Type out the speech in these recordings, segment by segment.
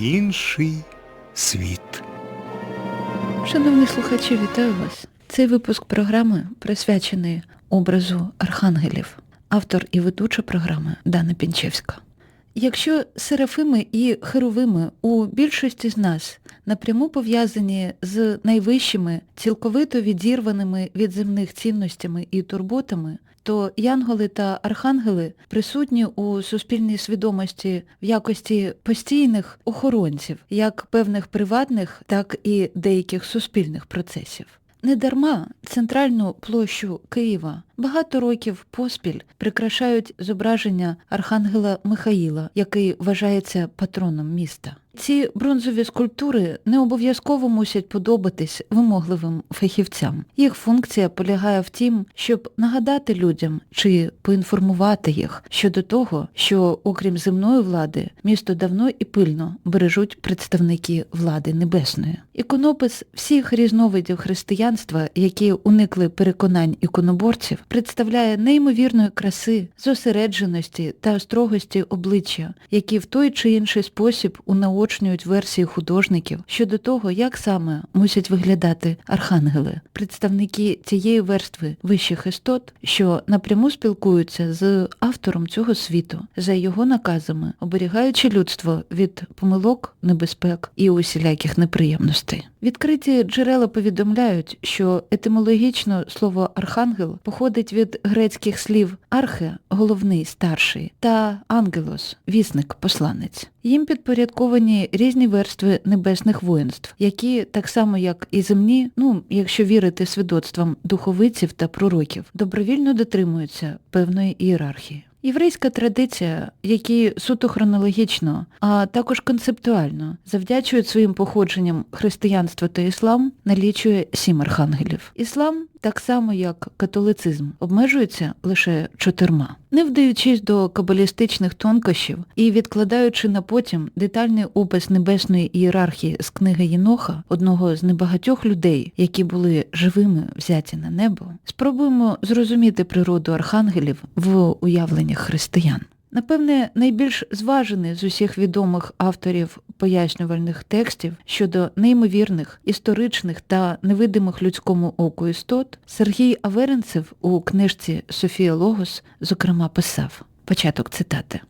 інший світ. Шановні слухачі, вітаю вас. Цей випуск програми присвячений образу архангелів, автор і ведуча програми Дана Пінчевська. Якщо серафими і херовими у більшості з нас напряму пов'язані з найвищими, цілковито відірваними від земних цінностями і турботами, то янголи та архангели присутні у суспільній свідомості в якості постійних охоронців, як певних приватних, так і деяких суспільних процесів. Недарма центральну площу Києва багато років поспіль прикрашають зображення архангела Михаїла, який вважається патроном міста. Ці бронзові скульптури не обов'язково мусять подобатись вимогливим фахівцям. Їх функція полягає в тім, щоб нагадати людям чи поінформувати їх щодо того, що, окрім земної влади, місто давно і пильно бережуть представники влади небесної. Іконопис всіх різновидів християнства, які уникли переконань іконоборців, представляє неймовірної краси, зосередженості та строгості обличчя, які в той чи інший спосіб унаочнюють версії художників щодо того, як саме мусять виглядати архангели, представники цієї верстви вищих істот, що напряму спілкуються з автором цього світу, за його наказами, оберігаючи людство від помилок, небезпек і усіляких неприємностей. Відкриті джерела повідомляють, що етимологічно слово архангел походить від грецьких слів архе головний старший та ангелос вісник посланець. Їм підпорядковані різні верстви небесних воїнств, які, так само як і земні, ну, якщо вірити свідоцтвам духовиців та пророків, добровільно дотримуються певної ієрархії. Єврейська традиція, які суто хронологічно, а також концептуально завдячують своїм походженням християнство та іслам, налічує сім архангелів. Іслам, так само як католицизм, обмежується лише чотирма. Не вдаючись до кабалістичних тонкощів і відкладаючи на потім детальний опис небесної ієрархії з книги Єноха, одного з небагатьох людей, які були живими взяті на небо, спробуємо зрозуміти природу архангелів в уявленнях християн. Напевне, найбільш зважений з усіх відомих авторів пояснювальних текстів щодо неймовірних, історичних та невидимих людському оку істот, Сергій Аверенцев у книжці Софія Логос, зокрема, писав початок цитати.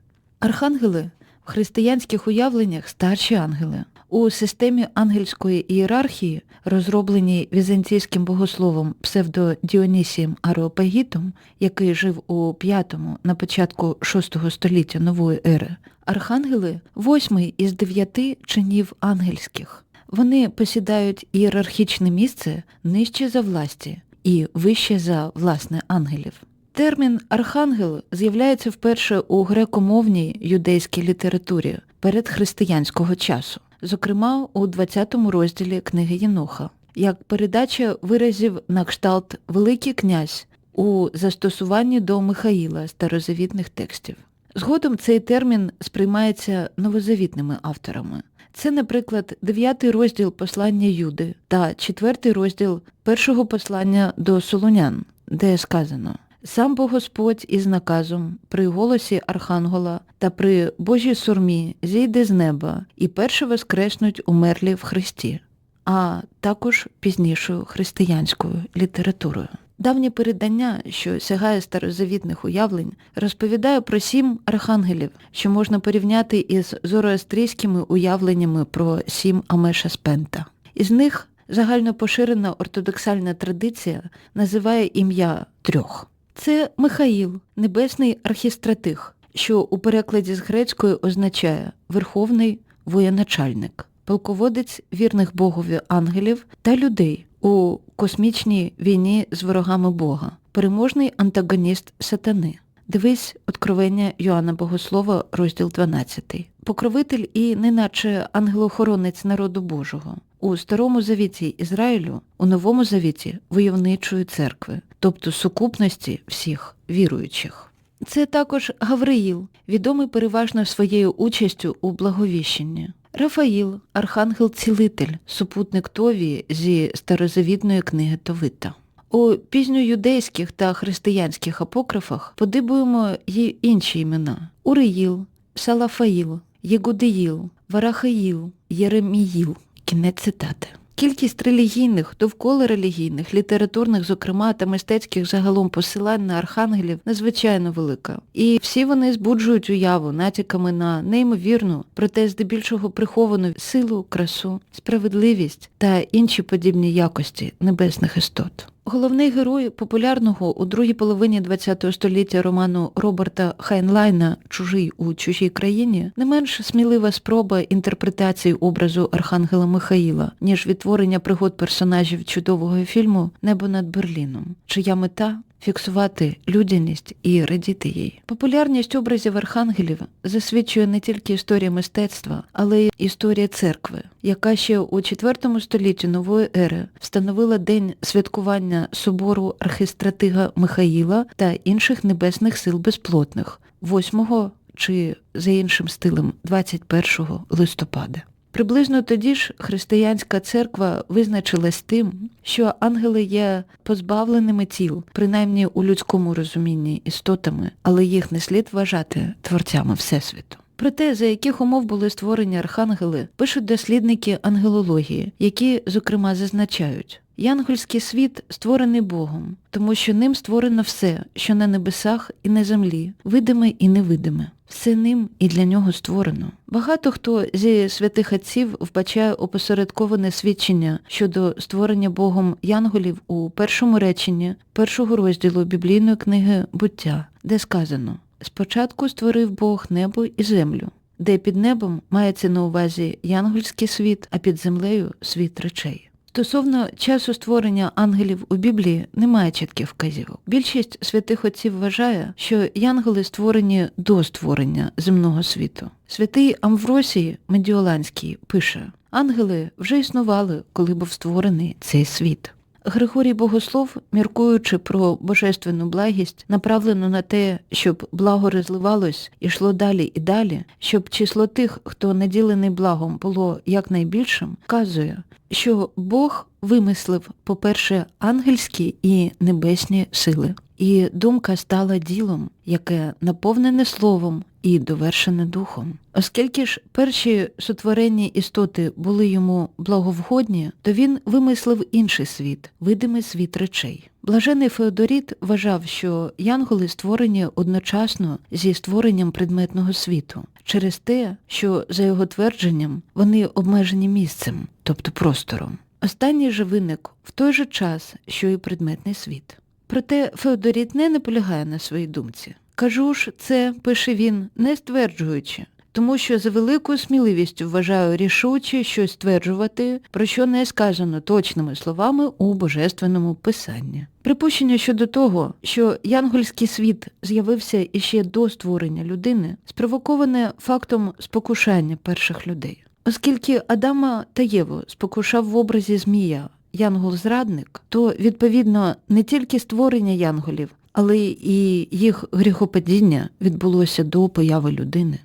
Архангели в християнських уявленнях старші ангели. У системі ангельської ієрархії, розробленій візантійським богословом псевдодіонісієм Ареопагітом, який жив у V на початку VI століття нової ери, архангели восьмий із дев'яти чинів ангельських. Вони посідають ієрархічне місце нижче за власті і вище за власне ангелів. Термін архангел з'являється вперше у грекомовній юдейській літературі передхристиянського часу, зокрема у 20 розділі книги Єноха, як передача виразів на кшталт Великий князь у застосуванні до Михаїла старозавітних текстів. Згодом цей термін сприймається новозавітними авторами. Це, наприклад, 9 розділ послання Юди та 4 розділ першого послання до Солонян, де сказано Сам Бог Господь із наказом при голосі Архангела та при Божій сурмі зійде з неба і перше воскреснуть умерлі в Христі, а також пізнішою християнською літературою. Давнє передання, що сягає старозавітних уявлень, розповідає про сім архангелів, що можна порівняти із зороастрійськими уявленнями про сім Амеша Спента. Із них загально поширена ортодоксальна традиція називає ім'я трьох. Це Михаїл, небесний архістратих, що у перекладі з грецької означає Верховний воєначальник, полководець вірних Богові ангелів та людей у космічній війні з ворогами Бога, переможний антагоніст сатани. Дивись Откровення Йоанна Богослова, розділ 12. Покровитель і неначе ангелохоронець народу Божого. У Старому Завіті Ізраїлю, у Новому Завіті войовничої церкви, тобто сукупності всіх віруючих. Це також Гавриїл, відомий переважно своєю участю у благовіщенні. Рафаїл, архангел-цілитель, супутник Товії зі старозавітної книги Товита. У пізньоюдейських та християнських апокрифах подибуємо й інші імена Уриїл, Салафаїл, Єгудеїл, Варахаїл, Єреміїл. Кінець цитати. Кількість релігійних, довкола релігійних, літературних, зокрема, та мистецьких загалом посилань на архангелів надзвичайно велика. І всі вони збуджують уяву натяками на неймовірну, проте здебільшого приховану силу, красу, справедливість та інші подібні якості небесних істот. Головний герой популярного у другій половині ХХ століття роману Роберта Хайнлайна Чужий у чужій країні не менш смілива спроба інтерпретації образу Архангела Михаїла, ніж відтворення пригод персонажів чудового фільму Небо над Берліном, чия мета фіксувати людяність і радіти їй. Популярність образів архангелів засвідчує не тільки історія мистецтва, але й історія церкви, яка ще у IV столітті нової ери встановила день святкування собору архистратига Михаїла та інших небесних сил безплотних 8 чи за іншим стилем 21 листопада. Приблизно тоді ж християнська церква визначилась тим, що ангели є позбавленими тіл, принаймні у людському розумінні істотами, але їх не слід вважати творцями Всесвіту. Про те, за яких умов були створені архангели, пишуть дослідники ангелології, які, зокрема, зазначають, Янгольський світ створений Богом, тому що ним створено все, що на небесах і на землі, видиме і невидиме. Все ним і для нього створено. Багато хто зі святих отців вбачає опосередковане свідчення щодо створення Богом янголів у першому реченні першого розділу біблійної книги Буття, де сказано Спочатку створив Бог небо і землю, де під небом мається на увазі янгольський світ, а під землею світ речей. Стосовно часу створення ангелів у Біблії немає чітких вказівок. Більшість святих отців вважає, що янголи створені до створення земного світу. Святий Амвросій Медіоланський пише: ангели вже існували, коли був створений цей світ. Григорій Богослов, міркуючи про божественну благість, направлену на те, щоб благо розливалось, ішло далі і далі, щоб число тих, хто наділений благом, було якнайбільшим, вказує, що Бог вимислив, по-перше, ангельські і небесні сили. І думка стала ділом, яке наповнене словом і довершене духом. Оскільки ж перші сотворенні істоти були йому благовгодні, то він вимислив інший світ, видимий світ речей. Блажений Феодоріт вважав, що янголи створені одночасно зі створенням предметного світу, через те, що, за його твердженням, вони обмежені місцем, тобто простором. Останній же виник в той же час, що і предметний світ. Проте Феодоріт не наполягає на своїй думці. Кажу ж, це, пише він, не стверджуючи, тому що за великою сміливістю вважаю рішуче щось стверджувати, про що не сказано точними словами у божественному писанні. Припущення щодо того, що янгольський світ з'явився іще до створення людини, спровоковане фактом спокушання перших людей. Оскільки Адама та Єву спокушав в образі Змія янгол-зрадник, то, відповідно, не тільки створення янголів, але і їх гріхопадіння відбулося до появи людини.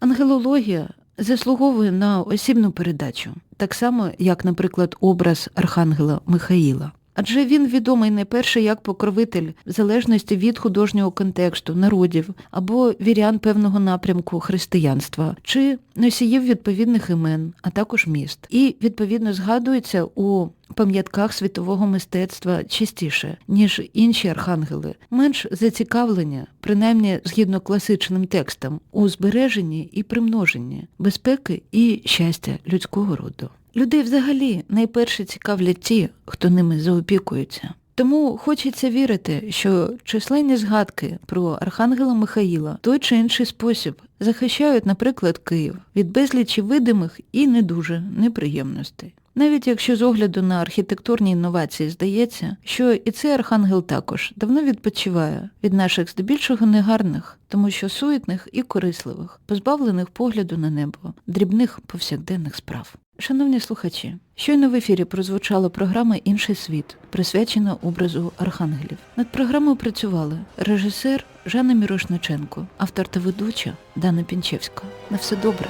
Ангелологія заслуговує на осібну передачу, так само, як, наприклад, образ Архангела Михаїла. Адже він відомий не перше як покровитель в залежності від художнього контексту, народів або вірян певного напрямку християнства, чи носіїв відповідних імен, а також міст. І, відповідно, згадується у пам'ятках світового мистецтва частіше, ніж інші архангели, менш зацікавлення, принаймні згідно класичним текстам, у збереженні і примноженні безпеки і щастя людського роду. Людей взагалі найперше цікавлять ті, хто ними заопікується. Тому хочеться вірити, що численні згадки про Архангела Михаїла той чи інший спосіб захищають, наприклад, Київ від безлічі видимих і не дуже неприємностей. Навіть якщо з огляду на архітектурні інновації здається, що і цей архангел також давно відпочиває від наших здебільшого негарних, тому що суетних і корисливих, позбавлених погляду на небо, дрібних повсякденних справ. Шановні слухачі, щойно в ефірі прозвучала програма Інший світ, присвячена образу архангелів. Над програмою працювали режисер Жанна Мірошниченко, автор та ведуча Дана Пінчевська. На все добре.